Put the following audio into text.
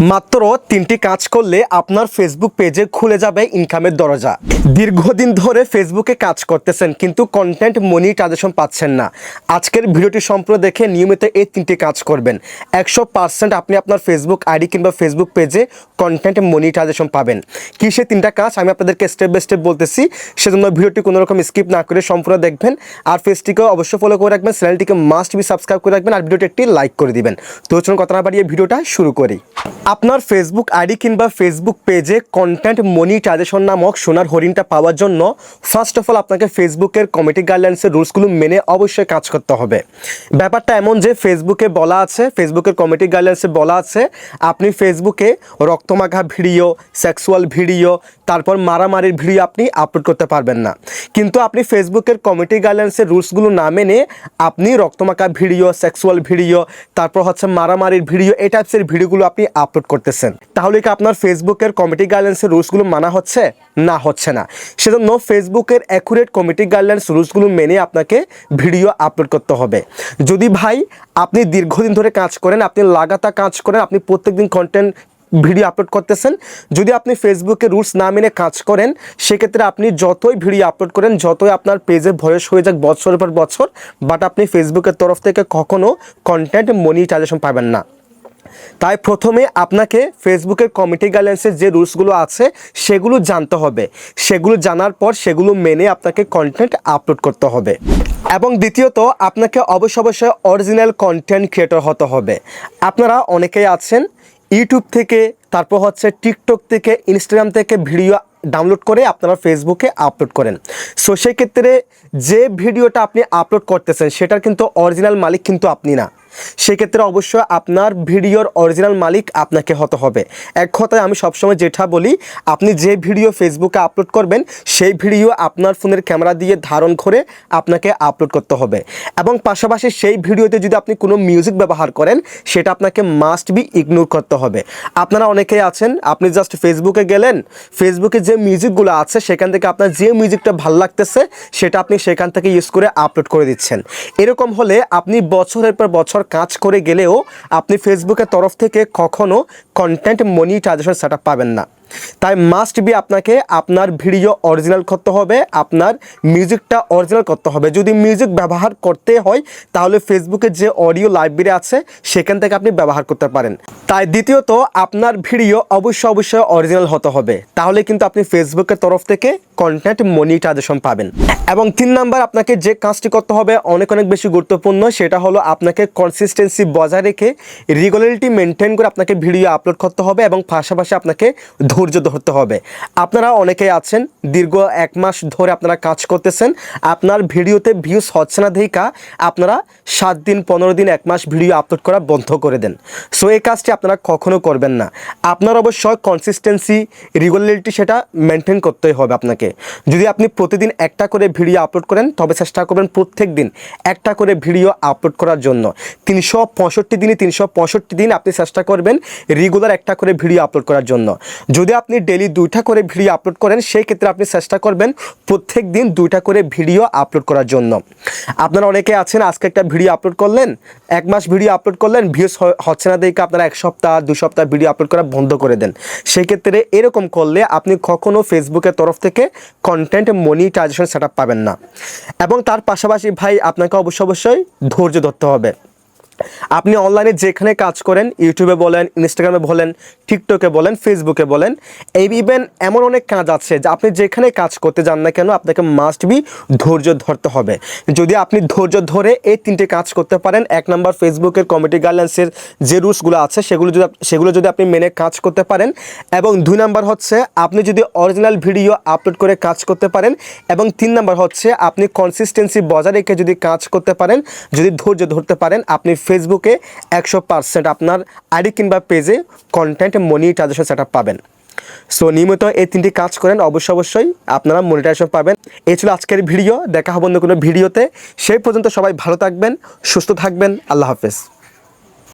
মাত্র তিনটি কাজ করলে আপনার ফেসবুক পেজে খুলে যাবে ইনকামের দরজা। দীর্ঘদিন ধরে ফেসবুকে কাজ করতেছেন, কিন্তু কন্টেন্ট মনিটাইজেশন পাচ্ছেন না। আজকের ভিডিওটি সম্পূর্ণ দেখে নিয়মিত এই তিনটি কাজ করবেন। একশো পার্সেন্ট আপনি আপনার ফেসবুক আইডি কিংবা ফেসবুক পেজে কন্টেন্ট মনিটাইজেশন পাবেন। কি সে তিনটা কাজ? আমি আপনাদেরকে স্টেপ বাই স্টেপ বলতেছি। সেজন্য ভিডিওটি কোনো রকম স্কিপ না করে সম্পূর্ণ দেখবেন। আর পেজটিকেও অবশ্যই ফলো করে রাখবেন চ্যানেলটিকে মাস্ট বি সাবস্ক্রাইব করে রাখবেন, আর ভিডিওটি একটি লাইক করে দিবেন। তো চলুন কথা না বাড়িয়ে ভিডিওটা শুরু করি। আপনার ফেসবুক আইডি কিংবা ফেসবুক পেজে কন্টেন্ট মনিটাইজেশন নামক সোনার হরিণটা পাওয়ার জন্য ফার্স্ট অফ অল আপনাকে ফেসবুকের কমিটি গাইডলাইন্সের রুলসগুলো মেনে অবশ্যই কাজ করতে হবে। ব্যাপারটা এমন যে ফেসবুকে বলা আছে ফেসবুকের কমিটি গাইডলাইন্সে বলা আছে, আপনি ফেসবুকে রক্তমাখা ভিডিও সেক্সুয়াল ভিডিও তারপর মারামারির ভিডিও আপনি আপলোড করতে পারবেন না। কিন্তু আপনি ফেসবুকের কমিটি গাইডলাইন্সের রুলসগুলো না মেনে আপনি রক্তমাখা ভিডিও সেক্সুয়াল ভিডিও তারপর হচ্ছে মারামারির ভিডিও এই টাইপসের ভিডিওগুলো আপনি আপলোড করতেছেন। তাহলে কি আপনার ফেসবুকের কমিটি গাইডলাইন্সের রুলসগুলো মানা হচ্ছে? না হচ্ছে না। সেজন্য ফেসবুকের অ্যাকুরেট কমিটি গাইডলাইন্স রুলসগুলো মেনে আপনাকে ভিডিও আপলোড করতে হবে। যদি ভাই আপনি দীর্ঘদিন ধরে কাজ করেন, আপনি লাগাতার কাজ করেন, আপনি প্রত্যেকদিন কন্টেন্ট ভিডিও আপলোড করতেছেন, যদি আপনি ফেসবুকে রুলস না মেনে কাজ করেন, সেক্ষেত্রে আপনি যতই ভিডিও আপলোড করেন, যতই আপনার পেজে বয়স হয়ে যাক বছরের পর বছর বাট আপনি ফেসবুকের তরফ থেকে কখনো কন্টেন্ট মনিটাইজেশন পাবেন না। তাই প্রথমে আপনাকে ফেসবুকের কমিটি গাইডলাইন্সের যে রুলসগুলো আছে, সেগুলো জানতে হবে। সেগুলো জানার পর সেগুলো মেনে আপনাকে কন্টেন্ট আপলোড করতে হবে। এবং দ্বিতীয়ত, আপনাকে অবশ্য অবশ্যই অরিজিনাল কন্টেন্ট ক্রিয়েটর হতে হবে। আপনারা অনেকেই আছেন ইউটিউব থেকে, তারপর হচ্ছে টিকটক থেকে ইনস্টাগ্রাম থেকে ভিডিও ডাউনলোড করে আপনারা ফেসবুকে আপলোড করেন। সো সেই ক্ষেত্রে যে ভিডিওটা আপনি আপলোড করতেছেন, সেটার কিন্তু অরিজিনাল মালিক কিন্তু আপনি না। সেক্ষেত্রে অবশ্যই আপনার ভিডিওর অরিজিনাল মালিক আপনাকে হতে হবে। এক কথায় আমি সবসময় যেটা বলি, আপনি যে ভিডিও ফেসবুকে আপলোড করবেন, সেই ভিডিও আপনার ফোনের ক্যামেরা দিয়ে ধারণ করে আপনাকে আপলোড করতে হবে। এবং পাশাপাশি সেই ভিডিওতে যদি আপনি কোনো মিউজিক ব্যবহার করেন, সেটা আপনাকে মাস্ট বি ইগনোর করতে হবে। আপনারা অনেকেই আছেন, আপনি জাস্ট ফেসবুকে গেলেন ফেসবুকে যে মিউজিকগুলো আছে, সেখান থেকে আপনার যে মিউজিকটা ভালো লাগতেছে, সেটা আপনি সেখান থেকে ইউজ করে আপলোড করে দিচ্ছেন। এরকম হলে আপনি বছরের পর বছর কাজ করে গেলেও আপনি ফেসবুকের তরফ থেকে কখনো কন্টেন্ট মনিটাইজেশন সেট পাবেন না। তাই মাস্ট বি আপনাকে আপনার ভিডিও অরিজিনাল করতে হবে, আপনার মিউজিকটা অরিজিনাল করতে হবে। যদি মিউজিক ব্যবহার করতে হয়, তাহলে ফেসবুকে যে অডিও লাইব্রেরি আছে, সেখান থেকে আপনি ব্যবহার করতে পারেন। তাই দ্বিতীয়ত, আপনার ভিডিও অবশ্যই অবশ্যই অরিজিনাল হতে হবে। তাহলে কিন্তু আপনি ফেসবুকের তরফ থেকে কন্টেন্ট মনিটাইজেশন পাবেন। এবং তিন নাম্বার, আপনাকে যে কাজটি করতে হবে, অনেক অনেক বেশি গুরুত্বপূর্ণ, সেটা হলো আপনাকে কনসিস্টেন্সি বজায় রেখে রেগুলারিটি মেনটেন করে আপনাকে ভিডিও আপলোড করতে হবে এবং পাশাপাশি আপনাকে ধৈর্য ধরতে হবে। আপনারা অনেকেই আছেন, দীর্ঘ এক মাস ধরে আপনারা কাজ করতেছেন। আপনার ভিডিওতে ভিউজ হচ্ছে না দেখা, আপনারা সাত দিন, পনেরো দিন, এক মাস ভিডিও আপলোড করা বন্ধ করে দেন। সো এই কাজটি আপনারা কখনো করবেন না। আপনার অবশ্যই কনসিস্টেন্সি রেগুলারিটি সেটা মেনটেন করতেই হবে আপনাকে। যদি আপনি প্রতিদিন একটা করে ভিডিও আপলোড করেন, তবে চেষ্টা করবেন প্রত্যেক দিন একটা করে ভিডিও আপলোড করার জন্য। তিনশো পঁয়ষট্টি দিনে তিনশো পঁয়ষট্টি দিন আপনি চেষ্টা করবেন রেগুলার একটা করে ভিডিও আপলোড করার জন্য। যদি আপনি ডেলি দুইটা করে ভিডিও আপলোড করেন, সেই ক্ষেত্রে আপনি চেষ্টা করবেন প্রত্যেক দিন দুইটা করে ভিডিও আপলোড করার জন্য। আপনারা অনেকে আছেন, আজকে একটা ভিডিও আপলোড করলেন, এক মাস ভিডিও আপলোড করলেন ভিউস হচ্ছে না দেখে আপনারা এক সপ্তাহ, দু সপ্তাহ ভিডিও আপলোড করা বন্ধ করে দেন। সেই ক্ষেত্রে এরকম করলে আপনি কখনো ফেসবুকের তরফ থেকে কন্টেন্ট মনিটাইজেশন সেট পাবেন না। এবং তার পাশাপাশি ভাই, আপনাকে অবশ্যই অবশ্যই ধৈর্য ধরতে হবে। আপনি অনলাইনে যেখানে কাজ করেন ইউটিউবে বলেন ইনস্টাগ্রামে বলেন টিকটকে বলেন ফেসবুকে বলেন, এই ইভেন এমন অনেক কাজ আছে যে আপনি যেখানে কাজ করতে যান না কেন, আপনাকে মাস্ট বি ধৈর্য ধরতে হবে। যদি আপনি ধৈর্য ধরে এই তিনটে কাজ করতে পারেন, এক নম্বর ফেসবুকের কমিটি গাইডলাইন্সের যে রুলসগুলো আছে, সেগুলো যদি সেগুলো যদি আপনি মেনে কাজ করতে পারেন, এবং দুই নাম্বার হচ্ছে আপনি যদি অরিজিনাল ভিডিও আপলোড করে কাজ করতে পারেন, এবং তিন নাম্বার হচ্ছে আপনি কনসিস্টেন্সি বজায় রেখে যদি কাজ করতে পারেন, যদি ধৈর্য ধরতে পারেন, আপনি ফেসবুকে একশো পার্সেন্ট আপনার আইডি কিংবা পেজে কন্টেন্ট মনিটাইজেশন সেট পাবেন। সো নিয়মিত এই তিনটি কাজ করেন, অবশ্যই অবশ্যই আপনারা মনিটাইজেশন পাবেন। এই ছিল আজকের ভিডিও, দেখা হবে অন্য কোনো ভিডিওতে। সেই পর্যন্ত সবাই ভালো থাকবেন, সুস্থ থাকবেন, আল্লাহ হাফেজ।